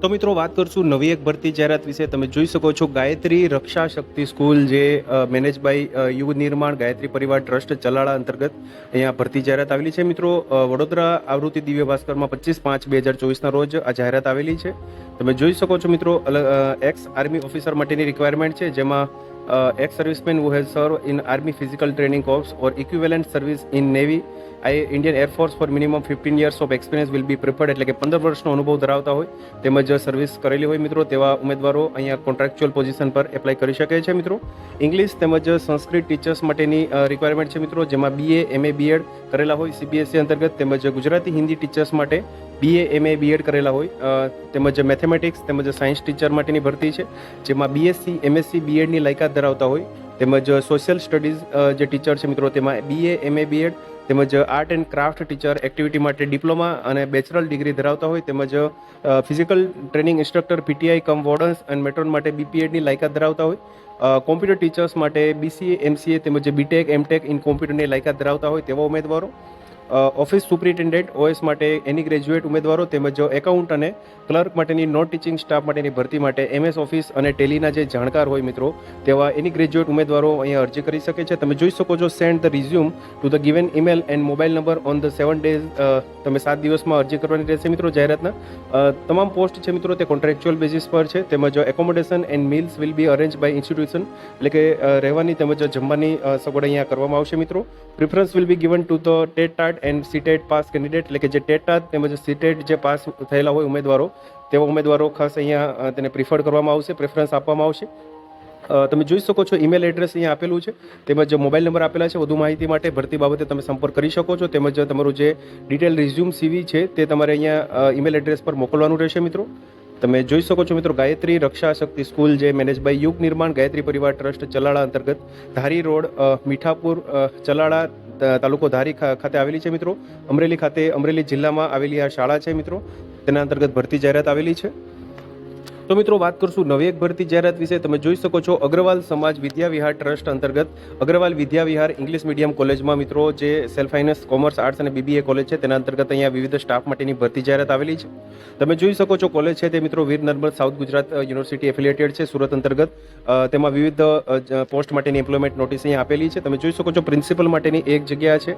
તો મિત્રો, વાત કરશું નવી એક ભરતી જાહેરાત વિશે. તમે જોઈ શકો છો ગાયત્રી રક્ષા શક્તિ સ્કૂલ જે મેનેજ બાય યુવ નિર્માણ, ગાયત્રી પરિવાર ટ્રસ્ટ ચલાળા અંતર્ગત અહીંયા ભરતી જાહેરાત આવેલી છે. મિત્રો વડોદરા આવૃત્તિ દિવ્ય ભાસ્કરમાં પચીસ પાંચ બે હજાર ચોવીસના રોજ આ જાહેરાત આવેલી છે. તમે જોઈ શકો છો મિત્રો એક્સ આર્મી ઓફિસર માટેની રિક્વાયરમેન્ટ છે, જેમાં ex serviceman who has serve in army physical training corps or equivalent service in navy I Indian air force for minimum fifteen years of experience will be preferred એટલે કે પંદર વર્ષનો અનુભવ ધરાવતા હોય, તેમજ સર્વિસ કરેલી હોય મિત્રો, તેવા ઉમેદવારો અહીંયા કોન્ટ્રાક્ચ્યુઅલ પોઝિશન પર એપ્લાય કરી શકે છે મિત્રો. ઇંગ્લિશ તેમજ સંસ્કૃત ટીચર્સ માટેની રિક્વાયરમેન્ટ છે મિત્રો, જેમાં બીએ એમએ બીએડ કરેલા હોય સીબીએસસી અંતર્ગત, તેમજ ગુજરાતી, હિન્દી ટીચર્સ માટે બીએ એમએ બીએડ કરેલા હોય તેમજ મેથેમેટિક્સ તેમજ સાયન્સ ટીચર માટેની ભરતી છે, જેમાં બીએસસી એમએસસી બીએડની લાયકાત ધરાવતા હોય, તેમજ સોશિયલ સ્ટડીઝ જે ટીચર છે મિત્રો, તેમાં બીએ એમએ બીએડ તેમજ art and craft teacher activity માટે ડિપ્લોમા અને બેચરલ ડિગ્રી ધરાવતા હોય તેમજ physical training instructor, PTI cum wardens and matron માટે બીપીએડની લાયકાત ધરાવતા હોય. કોમ્પ્યુટર ટીચર્સ માટે બીસીએ એમસીએ તેમજ બીટેક એમટેક ઇન કોમ્પ્યુટરની લાયકાત ધરાવતા હોય તેવા ઉમેદવારો. ઓફિસ સુપ્રિન્ટેન્ડન્ટ, ઓએસ માટે એની ગ્રેજ્યુએટ ઉમેદવારો તેમજ એકાઉન્ટ અને ક્લર્ક માટેની નોન ટીચિંગ સ્ટાફ માટેની ભરતી માટે એમએસ ઓફિસ અને ટેલીના જે જાણકાર હોય મિત્રો, તેવા એની ગ્રેજ્યુએટ ઉમેદવારો અહીંયા અરજી કરી શકે છે. તમે જોઈ શકો છો, send the resume to the given email and mobile number on the seven days તમે સાત દિવસમાં અરજી કરવાની રહેશે મિત્રો જાહેરાતના. તમામ પોસ્ટ છે મિત્રો, તે કોન્ટ્રાક્ચ્યુઅલ બેઝિસ પર છે. તેમજ accommodation and meals will be arrange by institution, એટલે કે રહેવાની તેમજ જમવાની સગવડ અહીંયા કરવામાં આવશે મિત્રો. Preference will be given to the TET TAT and CTET pass candidate એટલે કે જે ટેટા તેમજ સીટેટ જે પાસ થયેલા હોય ઉમેદવારો, તેવા ઉમેદવારો ખાસ અહીંયા તેને પ્રિફર કરવામાં આવશે પ્રેફરન્સ આપવામાં આવશે. તમે જોઈ શકો છો ઈમેલ એડ્રેસ અહીંયા આપેલું છે, તેમજ મોબાઈલ નંબર આપેલા છે, વધુ માહિતી માટે ભરતી બાબતે તમે સંપર્ક કરી શકો છો, તેમજ તમારું જે ડિટેલ રિઝ્યુમ સીવી છે, તે તમારે અહીંયા ઈમેલ એડ્રેસ પર મોકલવાનું રહેશે મિત્રો. તમે જોઈ શકો છો મિત્રો, ગાયત્રી રક્ષા શક્તિ સ્કૂલ જે મેનેજ બાય યુગ નિર્માણ, ગાયત્રી પરિવાર ટ્રસ્ટ ચલાળા અંતર્ગત ધારી રોડ મીઠાપુર ચલાળા તાલુકો ધારી ખાતે આવેલી છે મિત્રો. અમરેલી ખાતે અમરેલી જિલ્લામાં આવેલી આ શાળા છે મિત્રો. તેના અંતર્ગત ભરતી જાહેરાત આવેલી છે. તો મિત્રો, વાત કરશું નવી એક ભરતી જાહેરાત વિશે. તમે જોઈ શકો છો અગ્રવાલ સમાજ વિદ્યા વિહાર ટ્રસ્ટ અંતર્ગત. અગ્રવાલ વિદ્યા વિહાર ઇંગ્લિશ મીડિયમ કોલેજમાં મિત્રો, જે સેલ્ફ ફાઇનાન્સ કોમર્સ, આર્ટ્સ અને બીબીએ કોલેજ છે, તેના અંતર્ગત અહીંયા વિવિધ સ્ટાફ માટેની ભરતી જાહેરાત આવેલી છે. તમે જોઈ શકો છો કોલેજ છે તે મિત્રો, Veer Narmad South Gujarat University affiliated છે, સુરત અંતર્ગત. તેમાં વિવિધ પોસ્ટ માટેની એમ્પ્લોયમેન્ટ નોટિસ અહીંયા આપેલી છે. તમે જોઈ શકો છો પ્રિન્સિપલ માટેની એક જગ્યા છે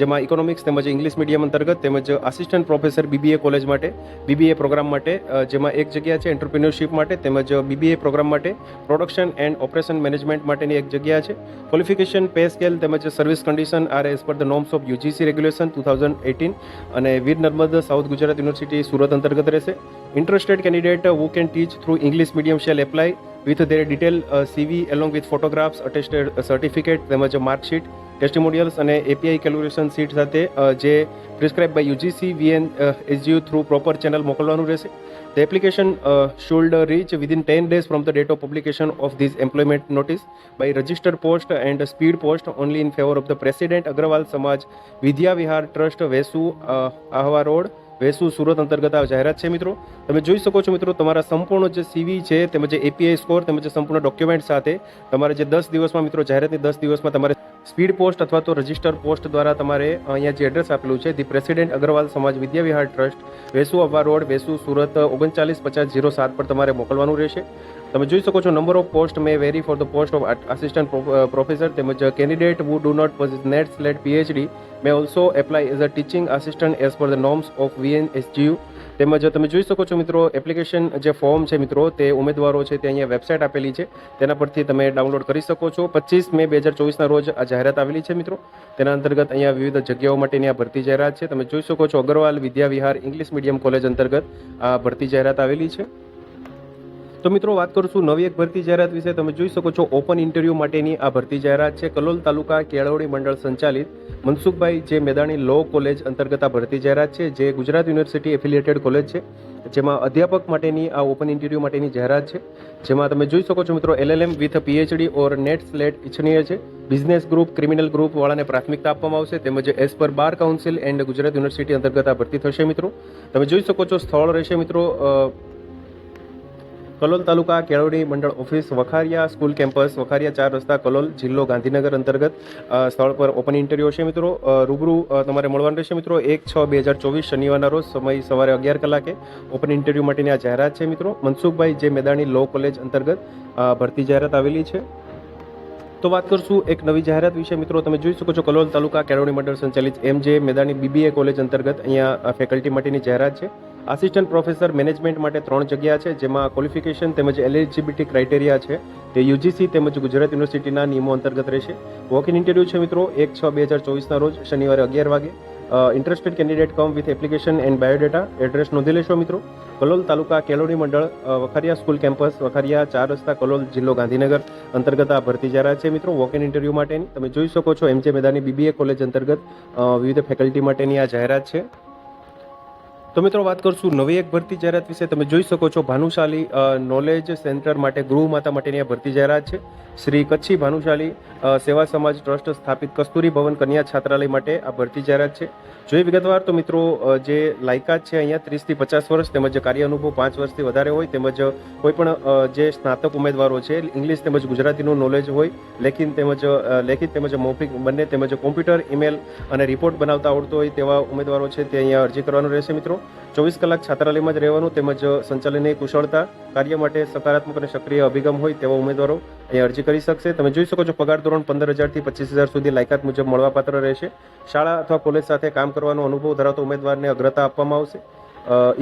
જેમાં ઇકોનોમિક્સ તેમજ ઇંગ્લિશ મીડિયમ અંતર્ગત તેમજ આસિસ્ટન્ટ પ્રોફેસર બીબીએ કોલેજ માટે, બીબીએ પ્રોગ્રામ માટે જેમાં એક જગ્યા છે એન્ટરપ્રિન્યોરશિપ માટે તેમજ બીબીએ પ્રોગ્રામ માટે પ્રોડક્શન એન્ડ ઓપરેશન મેનેજમેન્ટ માટેની એક જગ્યા છે. ક્વોલિફિકેશન પે સ્કેલ તેમજ service condition are as per the norms of UGC regulation two thousand eighteen અને વીર નર્મદ સાઉથ ગુજરાત યુનિવર્સિટી સુરત અંતર્ગત રહેશે. Interested candidate who can teach through English medium shall apply with their detail CV along with photographs attested certificate તેમજ marksheet testimonials અને API calculation sheet સાથે જે prescribe by UGC VNSGU through proper channel મોકલવાનું રહેશે. The application uh, should uh, reach within 10 days from the date of publication of this employment notice by registered post and speed post only in favor of the President Agrawal Samaj Vidya Vihar Trust Vesu uh, Ahwa Road Vesu Surat અંતર્ગત આ જાહેરાત છે મિત્રો તમે જોઈ શકો છો મિત્રો તમારા સંપૂર્ણ જે સીવી છે તેમજ એપીઆઈ સ્કોર તેમજ સંપૂર્ણ ડોક્યુમેન્ટ સાથે તમારે જે દસ દિવસમાં મિત્રો જાહેરાતની દસ દિવસમાં તમારે સ્પીડ પોસ્ટ અથવા તો રજિસ્ટર પોસ્ટ દ્વારા તમારે અહીંયા જે એડ્રેસ આપેલું છે, the president Agrawal Samaj Vidyavihar trust, Vesu અવા road, Vesu Surat, ઓગણચાલીસ પચાસ ઝીરો સાત પર તમારે મોકલવાનું રહેશે. તમે જોઈ શકો છો number of post may vary for the post of assistant professor તેમજ candidate who do not possess NET SLET PhD may also apply as a teaching assistant as per the norms of VNSGU તેમજ તમે જોઈ શકો છો મિત્રો application જે form છે મિત્રો, તે ઉમેદવારો છે તે અહીંયા વેબસાઇટ આપેલી છે. તેના પરથી તમે ડાઉનલોડ કરી શકો છો. પચીસ મે બે હજાર ચોવીસના રોજ આ જાહેરાત આવેલી છે મિત્રો. તેના અંતર્ગત અહીંયા વિવિધ જગ્યાઓ માટેની આ ભરતી જાહેરાત છે. તમે જોઈ શકો છો Agrawal Vidya Vihar English medium college અંતર્ગત આ ભરતી જાહેરાત આવેલી છે. તો મિત્રો વાત કરશું નવી એક ભરતી જાહેરાત વિશે. તમે જોઈ શકો છો ઓપન ઇન્ટરવ્યૂ માટેની આ ભરતી જાહેરાત છે. કલોલ તાલુકા કેળવણી મંડળ સંચાલિત મનસુખભાઈ જે મેદાણી લો કોલેજ અંતર્ગત આ ભરતી જાહેરાત છે, જે ગુજરાત યુનિવર્સિટી એફિલિએટેડ કોલેજ છે, જેમાં અધ્યાપક માટેની આ ઓપન ઇન્ટરવ્યૂ માટેની જાહેરાત છે. જેમાં તમે જોઈ શકો છો મિત્રો LLM with PhD or NET SLET ઇચ્છનીય છે. બિઝનેસ ગ્રુપ, ક્રિમિનલ ગ્રુપ વાળાને પ્રાથમિકતા આપવામાં આવશે. તેમજ as per bar council and Gujarat University અંતર્ગત આ ભરતી થશે મિત્રો. તમે જોઈ શકો છો સ્થળ રહેશે મિત્રો Kalol Taluka Kelavani Mandal office Vakharia school campus Vakharia Char Rasta Kalol જિલ્લો ગાંધીનગર અંતર્ગત સ્થળ પર ઓપન ઇન્ટરવ્યુ છે મિત્રો. રૂબરૂ તમારે મળવાનું રહેશે મિત્રો. એક છ બે હજાર ચોવીસ શનિવારના રોજ સમય સવારે અગિયાર કલાકે ઓપન ઇન્ટરવ્યૂ માટેની આ જાહેરાત છે મિત્રો. મનસુખભાઈ જે મેદાણી લો કોલેજ અંતર્ગત ભરતી જાહેરાત આવેલી છે. તો વાત કરશું એક નવી જાહેરાત વિશે મિત્રો. તમે જોઈ શકો છો કલોલ તાલુકા કેળવણી મંડળ સંચાલિત એમ જે મેદાની બીબીએ કોલેજ અંતર્ગત અહીંયા ફેકલ્ટી માટેની જાહેરાત છે. આસિસ્ટન્ટ પ્રોફેસર મેનેજમેન્ટ માટે ત્રણ જગ્યા છે, જેમાં ક્વોલિફિકેશન તેમજ એલિજિબિલિટી ક્રાઇટેરિયા છે. તે યુજીસી તેમજ ગુજરાત યુનિવર્સિટીના નિયમો અંતર્ગત રહેશે. વોક ઇન ઇન્ટરવ્યૂ છે મિત્રો, એક છ બે હજાર ચોવીસના રોજ, શનિવારે અગિયાર વાગે. Interested candidate come with application and biodata address નોંધી લેશો મિત્રો. કલોલ તાલુકા કેલોડી મંડળ વખારિયા સ્કૂલ કેમ્પસ, વખારિયા ચાર રસ્તા કલોલ જિલ્લો ગાંધીનગર અંતર્ગત આ ભરતી જાહેરાત છે મિત્રો વોક ઇન ઇન્ટરવ્યૂ માટેની. તમે જોઈ શકો છો એમજે મેદાની બીબીએ કોલેજ અંતર્ગત વિવિધ ફેકલ્ટી માટેની આ જાહેરાત છે. તો મિત્રો વાત કરશું નવી એક ભરતી જાહેરાત વિશે. તમે જોઈ શકો છો ભાનુશાલી નોલેજ સેન્ટર માટે ગૃહ માતા માટેની આ ભરતી જાહેરાત છે. શ્રી કચ્છી ભાનુશાલી સેવા સમાજ ટ્રસ્ટ સ્થાપિત કસ્તુરી ભવન કન્યા છાત્રાલય માટે આ ભરતી જાહેરાત છે. જોઈએ વિગતવાર તો મિત્રો જે લાયકાત છે અહીંયા ત્રીસથી પચાસ વર્ષ તેમજ કાર્ય અનુભવ પાંચ વર્ષથી વધારે હોય તેમજ કોઈ પણ જે સ્નાતક ઉમેદવારો છે, ઇંગ્લિશ તેમજ ગુજરાતીનું નોલેજ હોય, લેખિત તેમજ લેખિત તેમજ મૌખિક બંને તેમજ કોમ્પ્યુટર ઈમેલ અને રિપોર્ટ બનાવતા આવડતો હોય તેવા ઉમેદવારો છે તે અહીંયા અરજી કરવાનું રહેશે મિત્રો. ચોવીસ કલાક છાત્રાલયમાં જ રહેવાનું તેમજ સંચાલનની કુશળતા, કાર્ય માટે સકારાત્મક અને સક્રિય અભિગમ હોય તેવા ઉમેદવારો અહીં અરજી કરી શકશે. તમે જોઈ શકો છો, પગાર ધોરણ પંદર હજારથી પચીસ હજાર સુધી લાયકાત મુજબ મળવાપાત્ર રહેશે. શાળા અથવા કોલેજ સાથે કામ કરવાનો અનુભવ ધરાવતો ઉમેદવારને અગ્રતા આપવામાં આવશે.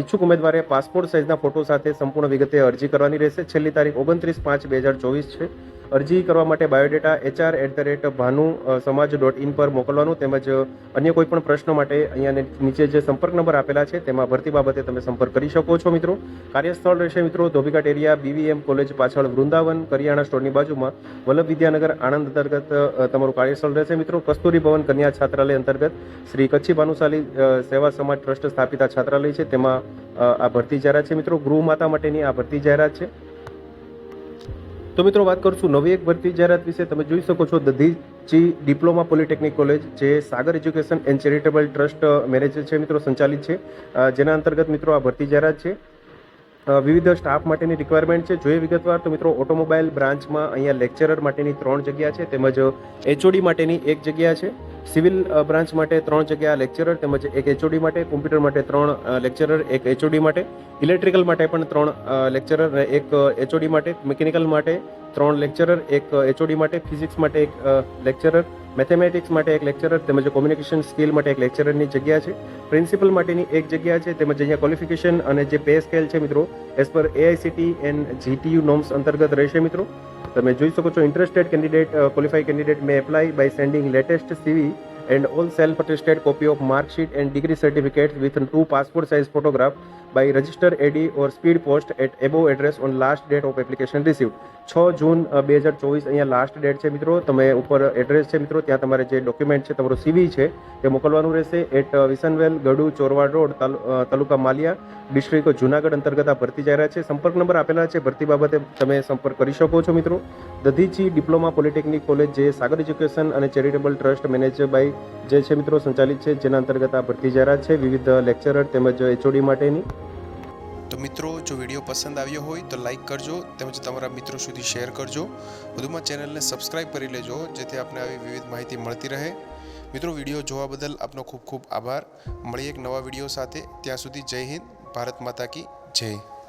ઈચ્છુક ઉમેદવારે પાસપોર્ટ સાઇઝના ફોટો સાથે સંપૂર્ણ વિગતે અરજી કરવાની રહેશે. છેલ્લી તારીખ ઓગણત્રીસ પાંચ બે હજાર ચોવીસ છે. અરજી કરવા માટે biodata HR at the rate Bhanu Samaj dot in પર મોકલવાનું તેમજ અન્ય કોઈ પણ પ્રશ્નો માટે અહીંયા નીચે જે સંપર્ક નંબર આપેલા છે તેમાં ભરતી બાબતે તમે સંપર્ક કરી શકો છો મિત્રો. કાર્યસ્થળ રહેશે મિત્રો ધોબીઘાટ એરિયા બીવીએમ કોલેજ પાછળ વૃંદાવન, કરિયાણા સ્ટોરની બાજુમાં. વલ્લભ વિદ્યાનગર આણંદ અંતર્ગત તમારું કાર્યસ્થળ રહેશે મિત્રો. કસ્તુરી ભવન કન્યા છાત્રાલય અંતર્ગત શ્રી કચ્છી ભાનુશાલી સેવા સમાજ ટ્રસ્ટ સ્થાપિત છાત્રાલય છે. તેમાં આ ભરતી જાહેરાત છે મિત્રો. ગૃહ માતા માટેની આ ભરતી જાહેરાત છે. તો મિત્રો વાત કરશું નવી એક ભરતી જાહેરાત વિશે. તમે જોઈ શકો છો દધીચી ડિપ્લોમા પોલિટેકનિક કોલેજ, જે Sagar education and charitable trust manager છે મિત્રો, સંચાલિત છે. જેના અંતર્ગત મિત્રો આ ભરતી જાહેરાત છે. વિવિધ સ્ટાફ માટેની રિક્વાયરમેન્ટ છે. જોઈએ વિગતવાર તો મિત્રો ઓટોમોબાઈલ બ્રાન્ચમાં અહીંયા લેક્ચરર માટેની ત્રણ જગ્યા છે, તેમજ એચઓડી માટેની એક જગ્યા છે. સિવિલ બ્રાન્ચ માટે ત્રણ જગ્યા લેક્ચરર તેમજ એક એચઓડી માટે, કોમ્પ્યુટર માટે ત્રણ લેક્ચરર, એક એચઓડી માટે, ઇલેક્ટ્રિકલ માટે પણ ત્રણ લેક્ચરર એક એચઓડી માટે, મિકેનિકલ માટે ત્રણ લેક્ચરર, એક એચઓડી માટે, ફિઝિક્સ માટે એક લેક્ચરર. મેથેમેટિક્સ માટે એક લેક્ચરર તેમજ કોમ્યુનિકેશન સ્કિલ માટે એક લેક્ચરરની જગ્યા છે. પ્રિન્સિપલ માટેની એક જગ્યા છે તેમજ અહીંયા ક્વોલિફિકેશન અને જે પે સ્કેલ છે મિત્રો as per AICT and GTU norms અંતર્ગત રહેશે મિત્રો. તમે જોઈ શકો છો interested candidate qualify candidate may apply by sending latest CV and all self-attested copy of mark sheet and degree certificates with two passport size photograph by register AD or speed post at above address on last date of application received. છ જૂન બે હજાર ચોવીસ અહીંયા last date છે મિત્રો. તમે ઉપર address છે મિત્રો. ત્યાં તમારે જે ડોક્યુમેન્ટ છે, તમારું સીવી છે, તે મોકલવાનું રહેશે at Visanvel, Gadu, Chorvad road taluka Maliya, district Junagadh અંતર્ગત આ ભરતી જાહેરાત છે. સંપર્ક નંબર આપેલા છે. ભરતી બાબતે તમે સંપર્ક કરી શકો છો મિત્રો. દધીચી ડિપ્લોમા પોલિટેકનિક કોલેજ જે સાગર એજ્યુકેશન અને ચેરિટેબલ ટ્રસ્ટ મેનેજ બાય જે છે મિત્રો સંચાલિત છે, જેના અંતર્ગત આ ભરતી જાહેરાત છે, વિવિધ લેક્ચરર તેમજ એચઓડી માટેની. તો મિત્રો, જો વીડિયો પસંદ આવ્યો હોય તો લાઇક કરજો તેમજ તમારા મિત્રો સુધી શેર કરજો. વધુમાં ચેનલને સબસ્ક્રાઇબ કરી લેજો, જેથી આપને આવી વિવિધ માહિતી મળતી રહે. મિત્રો, વીડિયો જોવા બદલ આપનો ખૂબ ખૂબ આભાર. મળીએ એક નવા વીડિયો સાથે. ત્યાં સુધી જય હિન્દ, ભારત માતા કી જય.